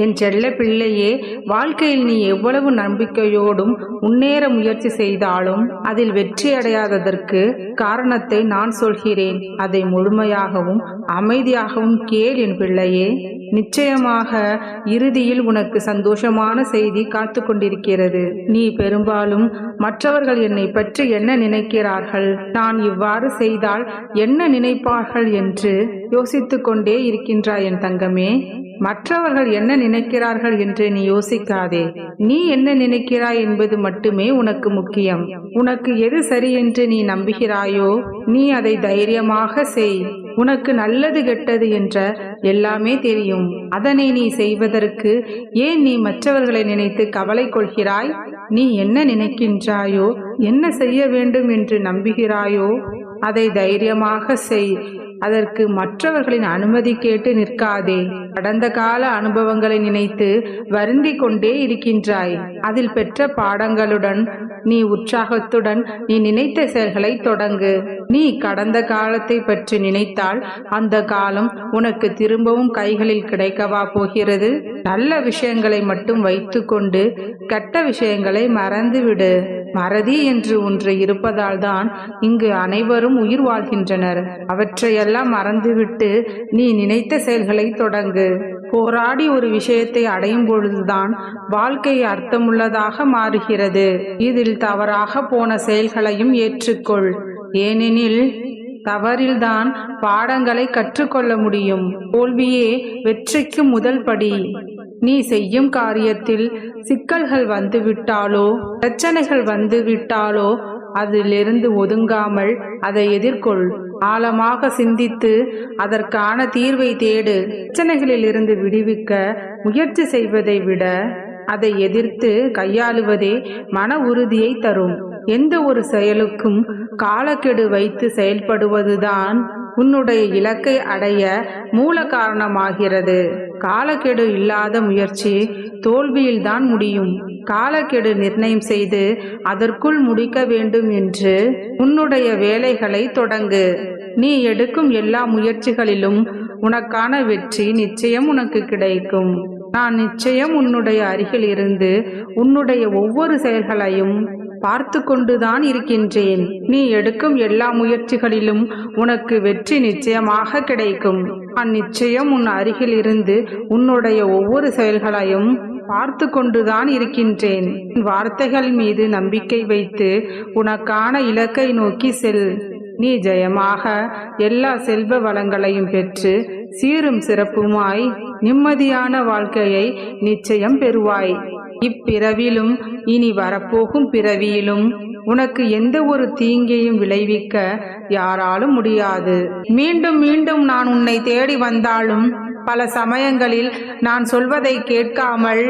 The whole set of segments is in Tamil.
என் செல்ல பிள்ளையே வாழ்க்கையில் நீ எவ்வளவு நம்பிக்கையோடும் முன்னேற முயற்சி செய்தாலும் அதில் வெற்றி அடையாததற்கு காரணத்தை நான் சொல்கிறேன். அதை முழுமையாகவும் அமைதியாகவும் கேள் என் பிள்ளையே. நிச்சயமாக இறுதியில் உனக்கு சந்தோஷமான செய்தி காத்து கொண்டிருக்கிறது. நீ பெரும்பாலும் மற்றவர்கள் என்னை பற்றி என்ன நினைக்கிறார்கள்? நான் இவ்வாறு செய்தால் என்ன நினைப்பார்கள் என்று யோசித்து கொண்டே இருக்கின்றாய் என் தங்கமே. மற்றவர்கள் என்ன நினைக்கிறார்கள் என்று நீ யோசிக்காதே. நீ என்ன நினைக்கிறாய் என்பது மட்டுமே உனக்கு முக்கியம். உனக்கு எது சரி என்று நீ நம்புகிறாயோ நீ அதை தைரியமாக செய். உனக்கு நல்லது கெட்டது என்ற எல்லாமே தெரியும். அதனை நீ செய்வதற்கு ஏன் நீ மற்றவர்களை நினைத்து கவலை கொள்கிறாய்? நீ என்ன நினைக்கின்றாயோ என்ன செய்ய வேண்டும் என்று நம்புகிறாயோ அதை தைரியமாக செய். அதற்கு மற்றவர்களின் அனுமதி கேட்டு நிற்காதே. கடந்த கால அனுபவங்களை நினைத்து வருந்திக் கொண்டே இருக்கின்றாய். அதில் பெற்ற பாடங்களுடன் நீ உற்சாகத்துடன் நீ நினைத்த செயல்களை தொடங்கு. நீ கடந்த காலத்தை பற்றி நினைத்தால் அந்த காலம் உனக்கு திரும்பவும் கைகளில் கிடைக்கவா போகிறது? நல்ல விஷயங்களை மட்டும் வைத்துக்கொண்டு கெட்ட விஷயங்களை மறந்துவிடு. மறதி என்று ஒன்று இருப்பதால் தான் இங்கு அனைவரும் உயிர் வாழ்கின்றனர். அவற்றையெல்லாம் மறந்துவிட்டு நீ நினைத்த செயல்களை தொடங்கு. போராடி ஒரு விஷயத்தை அடையும் பொழுதுதான் வாழ்க்கை அர்த்தமுள்ளதாக மாறுகிறது. இதில் தவறாக போன செயல்களையும் ஏற்றுக்கொள். ஏனெனில் தவறில்தான் பாடங்களை கற்றுக்கொள்ள முடியும். தோல்வியே வெற்றிக்கு முதல் படி. நீ செய்யும் காரியத்தில் சிக்கல்கள் வந்துவிட்டாலோ பிரச்சனைகள் வந்துவிட்டாலோ அதிலிருந்து ஒதுங்காமல் அதை எதிர்கொள். ஆழமாக சிந்தித்து அதற்கான தீர்வை தேடு. பிரச்சனைகளில் இருந்து விடுவிக்க முயற்சி செய்வதை விட அதை எதிர்த்து கையாளுவதே மன உறுதியை தரும். எந்த ஒரு செயலுக்கும் காலக்கெடு வைத்து செயல்படுவதுதான் உன்னுடைய இலக்கை அடைய மூல காரணமாகிறது. காலக்கெடு இல்லாத முயற்சி தோல்வியில்தான் முடியும். காலக்கெடு நிர்ணயம் செய்து அதற்குள் முடிக்க வேண்டும் என்று உன்னுடைய வேலைகளை தொடங்கு. நீ எடுக்கும் எல்லா முயற்சிகளிலும் உனக்கான வெற்றி நிச்சயம் உனக்கு கிடைக்கும். நான் நிச்சயம் உன்னுடைய அருகில் இருந்து உன்னுடைய ஒவ்வொரு செயல்களையும் பார்த்து கொண்டுதான் இருக்கின்றேன். நீ எடுக்கும் எல்லா முயற்சிகளிலும் உனக்கு வெற்றி நிச்சயமாக கிடைக்கும். நான் நிச்சயம் உன் அருகில் இருந்து உன்னுடைய ஒவ்வொரு செயல்களையும் பார்த்து கொண்டுதான் இருக்கின்றேன் வார்த்தைகள் மீது நம்பிக்கை வைத்து உனக்கான இலக்கை நோக்கி செல். நீ ஜெயமாக எல்லா செல்வ வளங்களையும் பெற்று சீரும் சிறப்புமாய் நிம்மதியான வாழ்க்கையை நிச்சயம் பெறுவாய். இப்பிறவிலும் இனி வரப்போகும் பிறவியிலும் உனக்கு எந்த ஒரு தீங்கையும் விளைவிக்க யாராலும் முடியாது. மீண்டும் மீண்டும் நான் உன்னை தேடி வந்தாலும் பல சமயங்களில் நான் சொல்வதை கேட்காமல்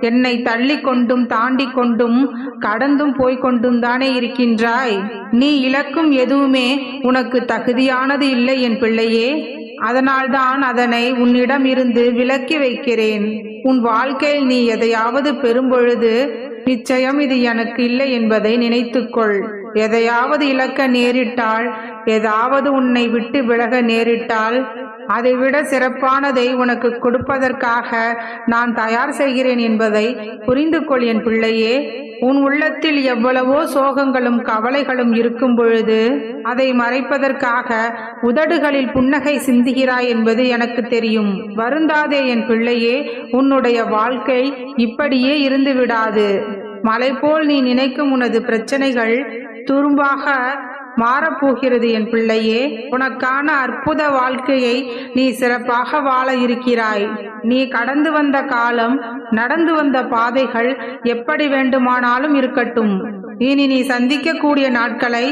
என்னை தள்ளி கொண்டும் தாண்டி கொண்டும் கடந்தும் போய்கொண்டும் தானே இருக்கின்றாய்? நீ இழக்கும் எதுவுமே உனக்கு தகுதியானது இல்லை என் பிள்ளையே. அதனால்தான் அதனை உன்னிடம் இருந்து விலக்கி வைக்கிறேன். உன் வாழ்க்கையில் நீ எதையாவது பெறும்பொழுது நிச்சயம் இது எனக்கு இல்லை என்பதை நினைத்துக்கொள். எதையாவது இழக்க நேரிட்டால் ஏதாவது உன்னை விட்டு விலக நேரிட்டால் அதைவிட சிறப்பானதை உனக்கு கொடுப்பதற்காக நான் தயார் செய்கிறேன் என்பதை புரிந்து கொள் என் பிள்ளையே. உன் உள்ளத்தில் எவ்வளவோ சோகங்களும் கவலைகளும் இருக்கும் பொழுது அதை மறைப்பதற்காக உதடுகளில் புன்னகை சிந்துகிறாய் என்பது எனக்கு தெரியும். வருந்தாதே என் பிள்ளையே உன்னுடைய வாழ்க்கை இப்படியே இருந்து விடாது மலை போல் நீ நினைக்கும் உனது பிரச்சனைகள் துரும்பாக மாறப்போகிறது என் பிள்ளையே உனக்கான அற்புத வாழ்க்கையை நீ சிறப்பாக வாழ இருக்கிறாய். நீ கடந்து வந்த காலம் நடந்து வந்த பாதைகள் எப்படி வேண்டுமானாலும் இருக்கட்டும். இனி நீ சந்திக்கக்கூடிய நாட்களை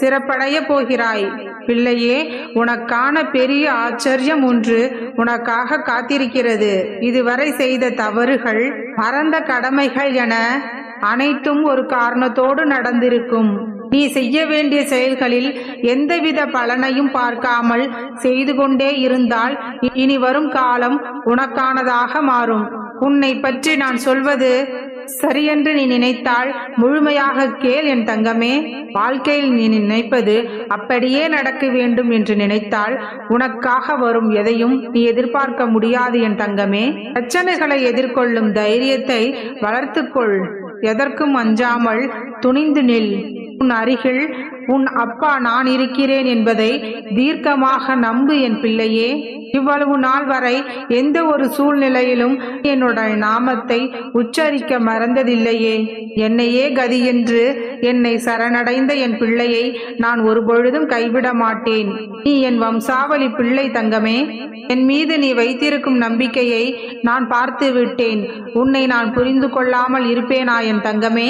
சிறப்படைய போகிறாய். பிள்ளையே உனக்கான பெரிய ஆச்சரியம் ஒன்று உனக்காக காத்திருக்கிறது. இதுவரை செய்த தவறுகள் மறந்த கடமைகள் என அனைத்தும் ஒரு காரணத்தோடு நடந்திருக்கும். நீ செய்ய வேண்டிய செயல்களில் எந்தவித பலனையும் பார்க்காமல் செய்து கொண்டே இருந்தால் இனி வரும் காலம் உனக்கானதாக மாறும். உன்னை பற்றி நான் சொல்வது சரியென்று நீ நினைத்தால் முழுமையாக கேள் என் தங்கமே. வாழ்க்கையில் நீ நினைப்பது அப்படியே நடக்க வேண்டும் என்று நினைத்தால் உனக்காக வரும் எதையும் நீ எதிர்பார்க்க முடியாது என் தங்கமே. பிரச்சனைகளை எதிர்கொள்ளும் தைரியத்தை வளர்த்துக்கொள். எதற்கும் அஞ்சாமல் துணிந்து நில். உன் அருகில் உன் அப்பா நான் இருக்கிறேன் என்பதை தீர்க்கமாக நம்பு என் பிள்ளையே. இவ்வளவு நாள் வரை எந்த ஒரு சூழ்நிலையிலும் என்னுடைய நாமத்தை உச்சரிக்க மறந்ததில்லையே. என்னையே கதி என்று என்னை சரணடைந்த என் பிள்ளையை நான் ஒருபொழுதும் கைவிட மாட்டேன். நீ என் வம்சாவளி பிள்ளை தங்கமே என் மீது நீ வைத்திருக்கும் நம்பிக்கையை நான் பார்த்து விட்டேன். உன்னை நான் புரிந்து கொள்ளாமல் இருப்பேனா என் தங்கமே?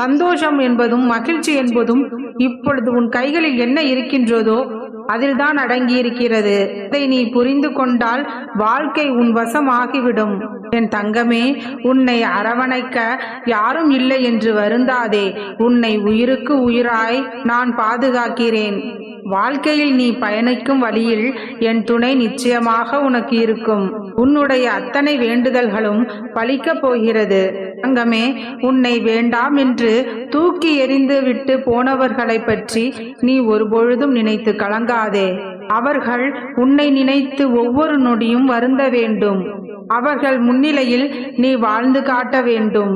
சந்தோஷம் என்பதும் மகிழ்ச்சி என்பதும் இப்பொழுது உன் கைகளில் என்ன இருக்கின்றதோ அதில்தான் அடங்கியிருக்கிறது. இதை நீ புரிந்து கொண்டால் வாழ்க்கை உன் வசம் ஆகிவிடும் என் தங்கமே உன்னை அரவணைக்க யாரும் இல்லை என்று வருந்தாதே. உன்னை உயிருக்கு உயிராய் நான் பாதுகாக்கிறேன். வாழ்க்கையில் நீ பயணிக்கும் வழியில் என் துணை நிச்சயமாக உனக்கு இருக்கும். உன்னுடைய அத்தனை வேண்டுதல்களும் பழிக்கப் போகிறது. தங்கமே உன்னை வேண்டாம் என்று தூக்கி எறிந்து விட்டு போனவர்களை பற்றி நீ ஒருபொழுதும் நினைத்து கலங்காதே. அவர்கள் உன்னை நினைத்து ஒவ்வொரு நொடியும் வருந்த வேண்டும். அவர்கள் முன்னிலையில் நீ வாழ்ந்து காட்ட வேண்டும்.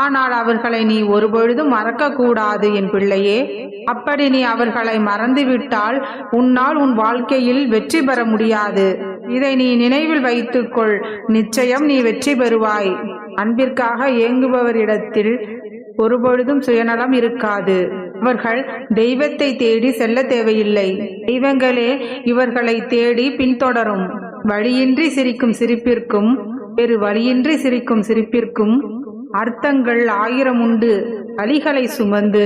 ஆனால் அவர்களை நீ ஒருபொழுதும் மறக்கக்கூடாது என் பிள்ளையே. அப்படி நீ அவர்களை மறந்துவிட்டால் உன்னால் உன் வாழ்க்கையில் வெற்றி பெற முடியாது. இதை நீ நினைவில் வைத்துக்கொள். நிச்சயம் நீ வெற்றி பெறுவாய். அன்பிற்காக ஏங்குபவரிடத்தில் ஒருபொழுதும் சுயநலம் இருக்காது. அவர்கள் தெய்வத்தை தேடி செல்ல தேவையில்லை. தெய்வங்களே இவர்களை தேடி பின்தொடரும். வழியின்றி சிரிக்கும் சிரிப்பிற்கும் வேறு வழியின்றி சிரிக்கும் சிரிப்பிற்கும் அர்த்தங்கள் ஆயிரம் உண்டு. வழிகளை சுமந்து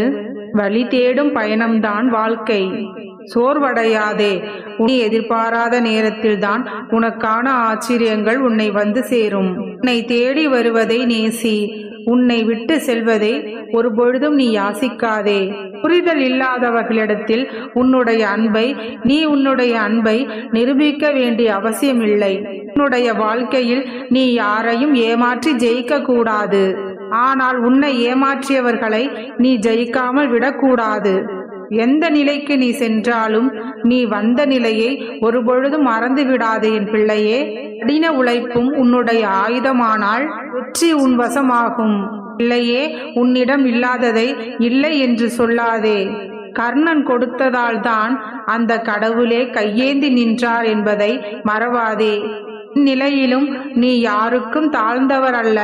வழி தேடும் பயணம்தான் வாழ்க்கை. சோர்வடையாதே. உன்னை எதிர்பாராத நேரத்தில்தான் உனக்கான ஆச்சரியங்கள் உன்னை வந்து சேரும். உன்னை தேடி வருவதை நேசி. உன்னை விட்டு செல்வதை ஒரு பொழுதும் நீ யாசிக்காதே. புரிதல் இல்லாதவர்களிடத்தில் உன்னுடைய அன்பை நீ உன்னுடைய அன்பை நிரூபிக்க வேண்டிய அவசியமில்லை. உன்னுடைய வாழ்க்கையில் நீ யாரையும் ஏமாற்றி ஜெயிக்க கூடாது ஆனால் உன்னை ஏமாற்றியவர்களை நீ ஜெயிக்காமல் விடக்கூடாது. எந்த நிலைக்கு நீ சென்றாலும் நீ வந்த நிலையை ஒருபொழுதும் மறந்து விடாதே என் பிள்ளையே. கடின உழைப்பும் உன்னுடைய ஆயுதமானால் வெற்றி உன் வசமாகும். இல்லையே உன்னிடம் இல்லாததை இல்லை என்று சொல்லாதே. கர்ணன் கொடுத்ததால் தான் அந்த கடவுளே கையேந்தி நின்றார் என்பதை மறவாதே. இந்நிலையிலும் நீ யாருக்கும் தாழ்ந்தவர் அல்ல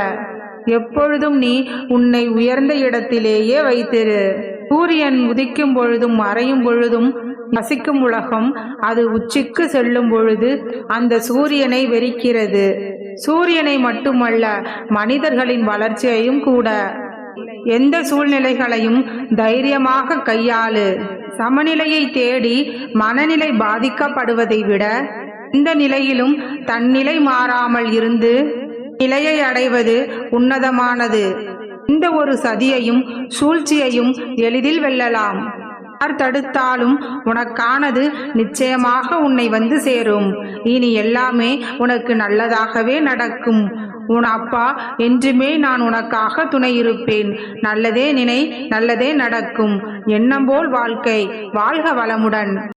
எப்பொழுதும் நீ உன்னை உயர்ந்த இடத்திலேயே வைத்திரு. சூரியன் உதிக்கும் பொழுதும் மறையும் பொழுதும் வசிக்கும் உலகம் அது உச்சிக்கு செல்லும் பொழுது அந்த சூரியனை வெறிக்கிறது. சூரியனை மட்டுமல்ல மனிதர்களின் வளர்ச்சியையும் கூட. எந்த சூழ்நிலைகளையும் தைரியமாக கையாளு. சமநிலையை தேடி மனநிலை பாதிக்கப்படுவதை விட இந்த நிலையிலும் தன்னிலை மாறாமல் இருந்து நிலையை அடைவது உன்னதமானது. இந்த ஒரு சதியையும் சூழ்ச்சியையும் எளிதில் வெல்லலாம். யார் தடுத்தாலும் உனக்கானது நிச்சயமாக உன்னை வந்து சேரும். இனி எல்லாமே உனக்கு நல்லதாகவே நடக்கும். உன் அப்பா என்றுமே நான் உனக்காக துணை இருப்பேன் நல்லதே நினை நல்லதே நடக்கும். எண்ணம் போல் வாழ்க்கை வாழ்க வளமுடன்.